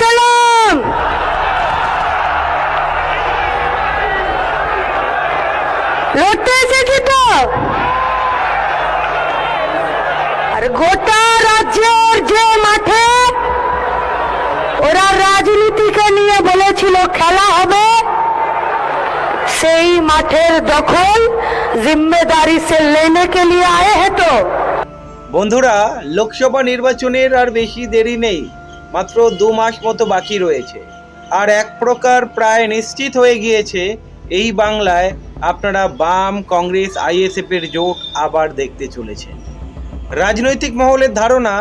সালাম। লড়তে এসেছি তো। আর গোটা রাজ্যের যে মাঠে ওরা রাজনীতিকে নিয়ে বলেছিল খেলা হবে, সেই মাঠের দখল জিম্মেদারি সে লেনে কে লিয়ে আয়ে হতো বন্ধুরা, লোকসভা নির্বাচনের আর বেশি দেরি নেই। মাত্র দু মাস মতো বাকি রয়েছে। আর এক প্রকার প্রায় নিশ্চিত হয়ে গিয়েছে, এই বাংলায় আপনারা বাম, কংগ্রেস আইএসএফ এর জোট আবার দেখতে চলেছেন। রাজনৈতিক মহলের ধারণা,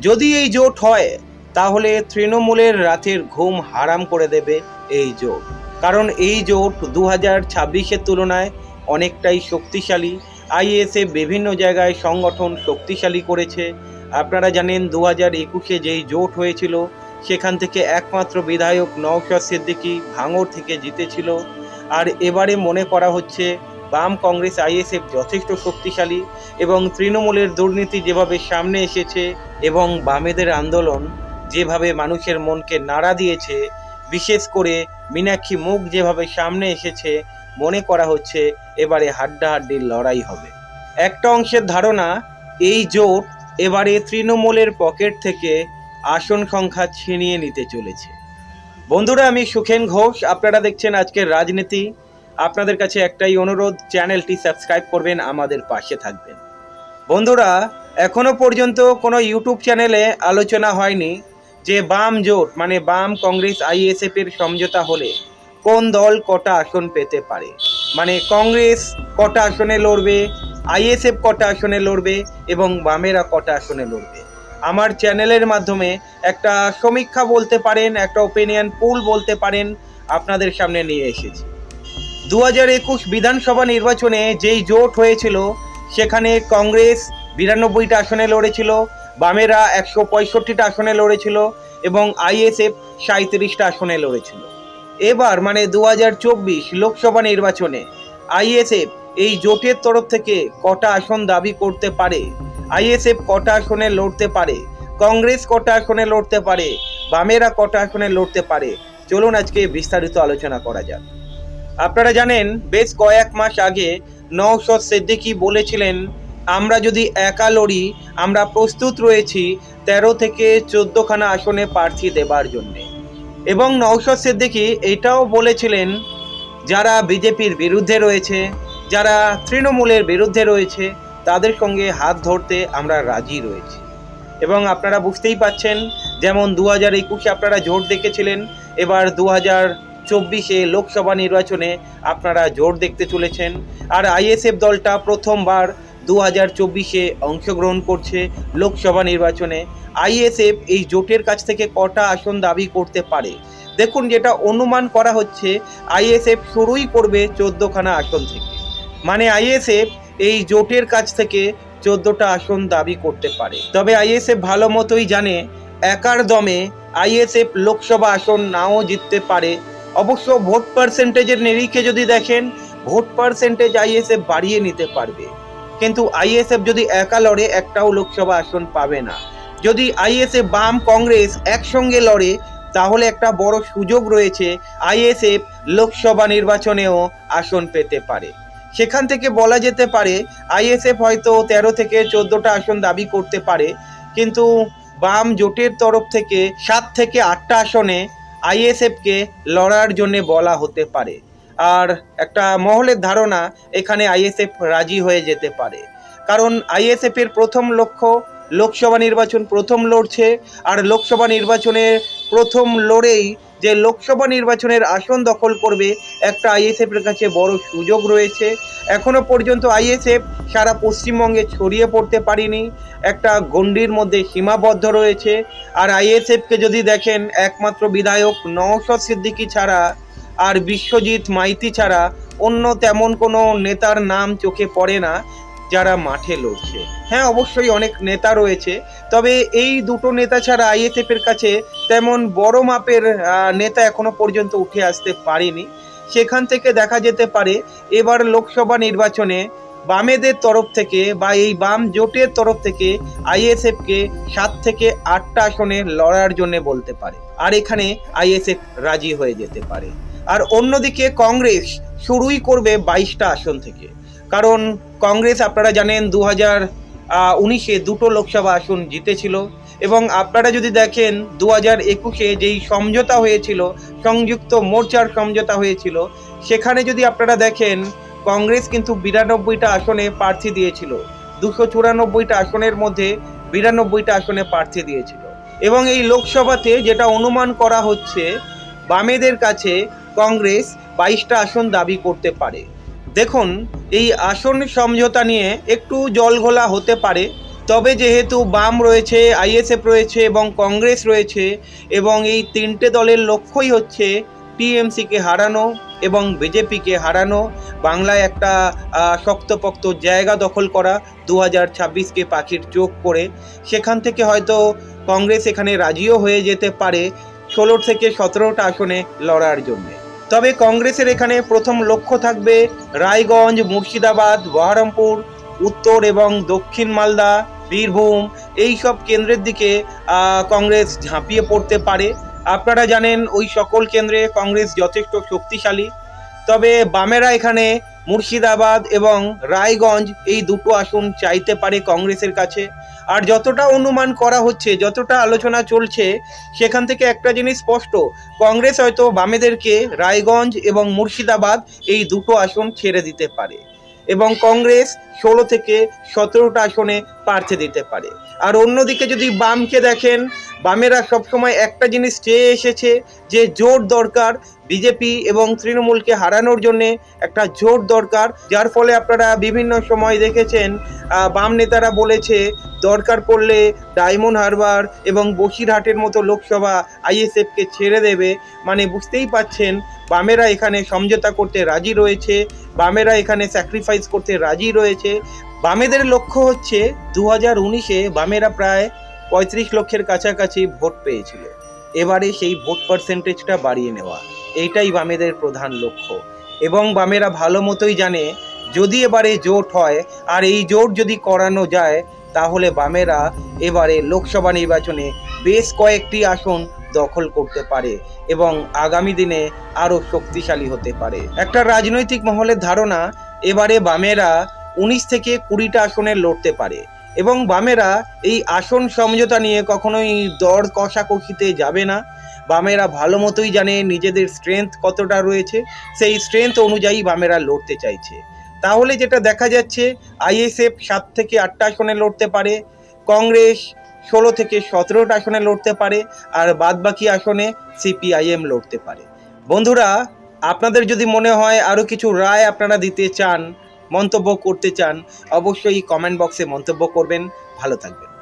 যদি এই জোট হয়, তাহলে তৃণমূলের রাতের ঘুম হারাম করে দেবে এই জোট। কারণ এই জোট দু হাজার ছাব্বিশের তুলনায় অনেকটাই শক্তিশালী। আইএসএফ বিভিন্ন জায়গায় সংগঠন শক্তিশালী করেছে। আপনারা জানেন দু হাজার একুশে যেই জোট হয়েছিল, সেখান থেকে একমাত্র বিধায়ক নওশাদ সিদ্দিকী ভাঙড় থেকে জিতেছিল। আর এবারে মনে করা হচ্ছে বাম কংগ্রেস আইএসএফ যথেষ্ট শক্তিশালী এবং তৃণমূলের দুর্নীতি যেভাবে সামনে এসেছে এবং বামেদের আন্দোলন যেভাবে মানুষের মনকে নাড়া দিয়েছে, বিশেষ করে মীনাক্ষী মুখ যেভাবে সামনে এসেছে, মনে করা হচ্ছে এবারে হাড্ডাহাড্ডির লড়াই হবে। একটা অংশের ধারণা, এই জোট এবারে তৃণমূলের পকেট থেকে আসন সংখ্যা ছিনিয়ে নিতে চলেছে। বন্ধুরা, আমি সুখেন ঘোষ। আপনারা দেখছেন আজকের রাজনীতি। আপনাদের কাছে একটাই অনুরোধ, চ্যানেলটি সাবস্ক্রাইব করবেন, আমাদের পাশে থাকবেন। বন্ধুরা, এখনও পর্যন্ত কোনো ইউটিউব চ্যানেলে আলোচনা হয়নি যে বাম জোট মানে বাম কংগ্রেস আইএসএফ এর সমঝোতা হলে কোন দল কটা আসন পেতে পারে। মানে কংগ্রেস কটা আসনে লড়বে আইএসএফ কটা আসনে লড়বে এবং বামেরা কটা আসনে লড়বে। আমার চ্যানেলের মাধ্যমে একটা সমীক্ষা বলতে পারেন, একটা ওপিনিয়ন পুল বলতে পারেন আপনাদের সামনে নিয়ে এসেছি। দু হাজার একুশ বিধানসভা নির্বাচনে যেই জোট হয়েছিল, সেখানে কংগ্রেস বিরানব্বইটা আসনে লড়েছিল, বামেরা একশো পঁয়ষট্টিটা আসনে লড়েছিল এবং আইএসএফ সাঁত্রিশটা আসনে লড়েছিল। এবার মানে দু হাজার চব্বিশ লোকসভা নির্বাচনে আইএসএফ এই জোটের তরফ থেকে কটা আসন দাবি করতে পারে? আইএসএফ কটা আসনে লড়তে পারে? কংগ্রেস কটা আসনে লড়তে পারে? বামেরা কটা আসনে লড়তে পারে? চলুন আজকে বিস্তারিত আলোচনা করা যাক। আপনারা জানেন, বেশ কয়েক মাস আগে নওশদ সিদ্দিকী বলেছিলেন, আমরা যদি একা লড়ি, আমরা প্রস্তুত রয়েছি তেরো থেকে চোদ্দখানা আসনে প্রার্থী দেবার জন্যে। এবং নওশদ সিদ্দিকী এটাও বলেছিলেন, যারা বিজেপির বিরুদ্ধে রয়েছে যারা তৃণমূলের বিরুদ্ধে রয়েছে, তাদের সঙ্গে হাত ধরতে আমরা রাজি রয়েছি। এবং আপনারা বুঝতেই পাচ্ছেন, যেমন দু হাজার একুশে আপনারা জোট দেখেছিলেন, এবার দু হাজার চব্বিশে লোকসভা নির্বাচনে আপনারা জোট দেখতে চলেছেন। আর আইএসএফ দলটা প্রথমবার দু হাজার চব্বিশে অংশগ্রহণ করছে লোকসভা নির্বাচনে। আইএসএফ এই জোটের কাছ থেকে কটা আসন দাবি করতে পারে? দেখুন, যেটা অনুমান করা হচ্ছে, আইএসএফ শুরুই করবে চোদ্দোখানা আসন থেকে। মানে আইএসএফ এই জোটের কাছ থেকে চোদ্দোটা আসন দাবি করতে পারে। তবে আইএসএফ ভালো মতোই জানে, একার দমে আইএসএফ লোকসভা আসন নাও জিততে পারে। অবশ্য ভোট পার্সেন্টেজের নিরিখে যদি দেখেন, ভোট পার্সেন্টেজ আইএসএফ বাড়িয়ে নিতে পারবে। কিন্তু আইএসএফ যদি একা লড়ে, একটাও লোকসভা আসন পাবে না। যদি আইএসএফ বাম কংগ্রেস একসঙ্গে লড়ে, তাহলে একটা বড় সুযোগ রয়েছে আইএসএফ লোকসভা নির্বাচনেও আসন পেতে পারে। সেখান থেকে বলা যেতে পারে, আইএসএফ হয়তো তেরো থেকে চোদ্দোটা আসন দাবি করতে পারে, কিন্তু বাম জোটের তরফ থেকে সাত থেকে আটটা আসনে আইএসএফকে লড়ার জন্য বলা হতে পারে। আর একটা মহলের ধারণা, এখানে আইএসএফ রাজি হয়ে যেতে পারে। কারণ আইএসএফ এর প্রথম লক্ষ্য লোকসভা নির্বাচন প্রথম লড়ছে, আর লোকসভা নির্বাচনের প্রথম লড়েই যে লোকসভা নির্বাচনের আসন দখল করবে, একটা আইএসএফের কাছে বড় সুযোগ রয়েছে। এখনও পর্যন্ত আইএসএফ সারা পশ্চিমবঙ্গে ছড়িয়ে পড়তে পারেনি। একটা গণ্ডির মধ্যে সীমাবদ্ধ রয়েছে। আর আইএসএফকে যদি দেখেন, একমাত্র বিধায়ক নওশদ সিদ্দিকী ছাড়া আর বিশ্বজিৎ মাইতি ছাড়া অন্য তেমন কোনো নেতার নাম চোখে পড়ে না। যারা মাঠে লড়ছে। হ্যাঁ অবশ্যই অনেক নেতা রয়েছে, তবে এই দুটো নেতা ছাড়া আইএসএফ এর কাছে তেমন বড় মাপের নেতা এখনও পর্যন্ত উঠে আসতে পারেনি। সেখান থেকে দেখা যেতে পারে, এবার লোকসভা নির্বাচনে বামেদের তরফ থেকে বা এই বাম জোটের তরফ থেকে আইএসএফকে সাত থেকে আটটা আসনে লড়ার জন্য বলতে পারে। আর এখানে আইএসএফ রাজি হয়ে যেতে পারে। আর অন্যদিকে কংগ্রেস শুরুই করবে বাইশটা আসন থেকে। কারণ কংগ্রেস, আপনারা জানেন দু হাজার উনিশে দুটো লোকসভা আসন জিতেছিল। এবং আপনারা যদি দেখেন দু হাজার একুশে যেই সমঝোতা হয়েছিল, সংযুক্ত মোর্চার সমঝোতা হয়েছিল, সেখানে যদি আপনারা দেখেন, কংগ্রেস কিন্তু বিরানব্বইটা আসনে প্রার্থী দিয়েছিল। দুশো চুরানব্বইটা আসনের মধ্যে বিরানব্বইটা আসনে প্রার্থী দিয়েছিল। এবং এই লোকসভাতে যেটা অনুমান করা হচ্ছে, বামেদের কাছে কংগ্রেস বাইশটা আসন দাবি করতে পারে। দেখুন, এই আসন সমঝোতা নিয়ে একটু জলঘোলা হতে পারে, তবে যেহেতু বাম রয়েছে, আইএসএফ রয়েছে এবং কংগ্রেস রয়েছে এবং এই তিনটে দলের লক্ষ্যই হচ্ছে টিএমসিকে হারানো এবং বিজেপিকে হারানো, বাংলায় একটা শক্তপোক্ত জায়গা দখল করা দু হাজার ছাব্বিশকে পাখির চোখ করে। সেখান থেকে হয়তো কংগ্রেস এখানে রাজিও হয়ে যেতে পারে ষোলো থেকে সতেরোটা আসনে লড়ার জন্য। তবে কংগ্রেসের এখানে প্রথম লক্ষ্য থাকবে রায়গঞ্জ, মুর্শিদাবাদ, বহরমপুর, উত্তর এবং দক্ষিণ মালদা, বীরভূম এই সব কেন্দ্রের দিকে কংগ্রেস ঝাঁপিয়ে পড়তে পারে। আপনারা জানেন ওই সকল কেন্দ্রে কংগ্রেস যথেষ্ট শক্তিশালী। তবে বামেরা এখানে মুর্শিদাবাদ এবং রায়গঞ্জ এই দুটো আসন চাইতে পারে কংগ্রেসের কাছে। আর যতটা অনুমান করা হচ্ছে, যতটা আলোচনা চলছে, সেখান থেকে একটা জিনিস স্পষ্ট। কংগ্রেস হয়তো বামেদেরকে রায়গঞ্জ এবং মুর্শিদাবাদ এই দুটো আসন ছেড়ে দিতে পারে। এবং কংগ্রেস ষোলো থেকে সতেরোটা আসনে পার্থে দিতে পারে। আর অন্যদিকে যদি বামকে দেখেন, বামেরা সবসময় একটা জিনিস চেয়ে এসেছে যে জোট দরকার বিজেপি এবং তৃণমূলকে হারানোর জন্যে একটা জোট দরকার। যার ফলে আপনারা বিভিন্ন সময় দেখেছেন বাম নেতারা বলেছে, দরকার পড়লে ডায়মন্ড হারবার এবং বসিরহাটের মতো লোকসভা আইএসএফকে ছেড়ে দেবে। মানে বুঝতেই পাচ্ছেন, বামেরা এখানে সমঝোতা করতে রাজি রয়েছে বামেরা এখানে স্যাক্রিফাইস করতে রাজি রয়েছে। বামেদের লক্ষ্য হচ্ছে দু হাজার উনিশে বামেরা প্রায় পঁয়ত্রিশ লক্ষের কাছাকাছি ভোট পেয়েছিল। এবারে সেই ভোট পার্সেন্টেজটা বাড়িয়ে নেওয়া, এইটাই বামেদের প্রধান লক্ষ্য। এবং বামেরা ভালো মতোই জানে, যদি এবারে জোট হয়, আর এই জোট যদি করানো যায়, তাহলে বামেরা এবারে লোকসভা নির্বাচনে বেশ কয়েকটি আসন দখল করতে পারে এবং আগামী দিনে আরও শক্তিশালী হতে পারে। একটা রাজনৈতিক মহলের ধারণা, এবারে বামেরা উনিশ থেকে কুড়িটা আসনে লড়তে পারে এবং বামেরা এই আসন সমঝোতা নিয়ে কখনোই দর কষাকষিতে যাবে না। বামেরা ভালো মতোই জানে নিজেদের স্ট্রেংথ কতটা রয়েছে, সেই স্ট্রেংথ অনুযায়ী বামেরা লড়তে চাইছে। তাহলে যেটা দেখা যাচ্ছে, আইএসএফ সাত থেকে আটটা আসনে লড়তে পারে, কংগ্রেস ষোলো থেকে সতেরোটা আসনে লড়তে পারে আর বাদবাকি আসনে সিপিআইএম লড়তে পারে। বন্ধুরা, আপনাদের যদি মনে হয় আরও কিছু রায় আপনারা দিতে চান, মন্তব্য করতে চান, অবশ্যই কমেন্ট বক্সে মন্তব্য করবেন। ভালো থাকবেন।